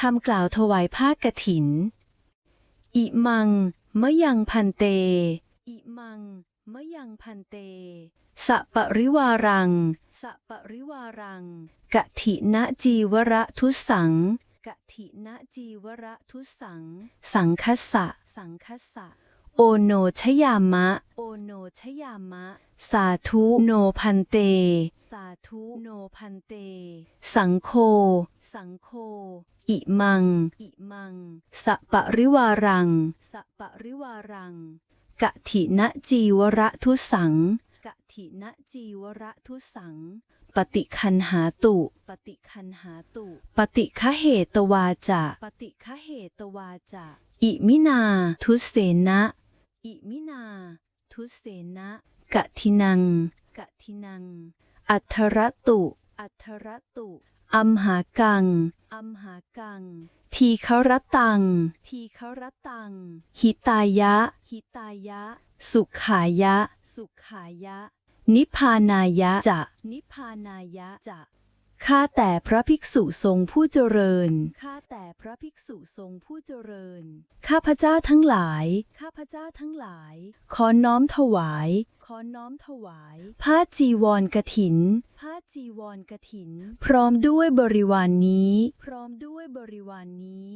คำกล่าวถวายผ้ากฐิน อิมัง มะยังพันเต อิมัง มะยังพันเต สะปริวารัง สะปริวารังกะถินะจีวระทุสังกะถินะจีวระทุสัง สังคสสะสังคสะ โอโนชยามะ โอโนชยามะ สาธุโนพันเต สาธุโนพันเต สังโฆสังโฆอิมัง อิมัง สะปริวารัง สะปริวารัง กะถินะจีวระทุสัง กะถินะจีวระทุสัง ปฏิคันหาตุ ปฏิคันหาตุ ปฏิคเหตวาจะ ปฏิคเหตวาจะ อิมินาทุเสนะ อิมินา ทุเสนะกะทินัง กะทินัง อัทรตุ อัทรตุอัมหากัง อัมหากัง ทีฆรตัง ทีฆรตัง หิตายะ หิตายะ สุขายะ สุขายะ นิพพานายะจะ นิพพานายะจะ ข้าแต่พระภิกษุทรงผู้เจริญ ข้าแต่ พระภิกษุทรงผู้เจริญ ข้าพเจ้าทั้งหลาย ข้าพเจ้าทั้งหลาย ขอน้อมถวาย ขอน้อมถวาย ผ้าจีวรกถิน ผ้าจีวรกถิน พร้อมด้วยบริวารนนี้ พร้อมด้วยบริวารนนี้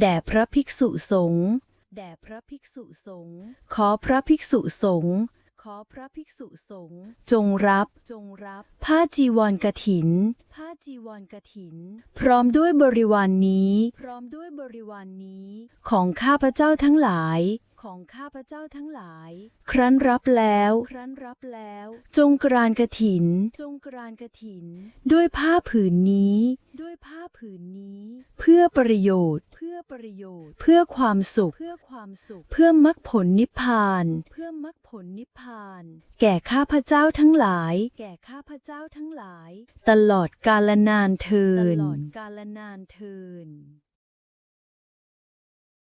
แด่พระภิกษุสงฆ์ แด่พระภิกษุสงฆ์ ขอพระภิกษุสงฆ์ ขอพระภิกษุสงฆ์จงรับจงรับ ผ้าจีวรกถิน ผ้าจีวรกถิน พร้อมด้วยบริวารนนี้ พร้อมด้วยบริวารนนี้ ของข้าพเจ้าทั้งหลาย ของข้าพเจ้าทั้งหลาย ครั้นรับแล้ว ครั้นรับแล้ว จงกรานกถิน จงกรานกถิน ด้วยผ้าผืนนี้ ด้วยผ้าผืนนี้ เพื่อประโยชน์ ประโยชน์ เพื่อความสุข เพื่อความสุข เพื่อมรรคผลนิพพาน เพื่อมรรคผลนิพพาน แก่ข้าพเจ้าทั้งหลาย แก่ข้าพเจ้าทั้งหลาย ตลอดกาลนานเทินตลอดกาลนานเทิน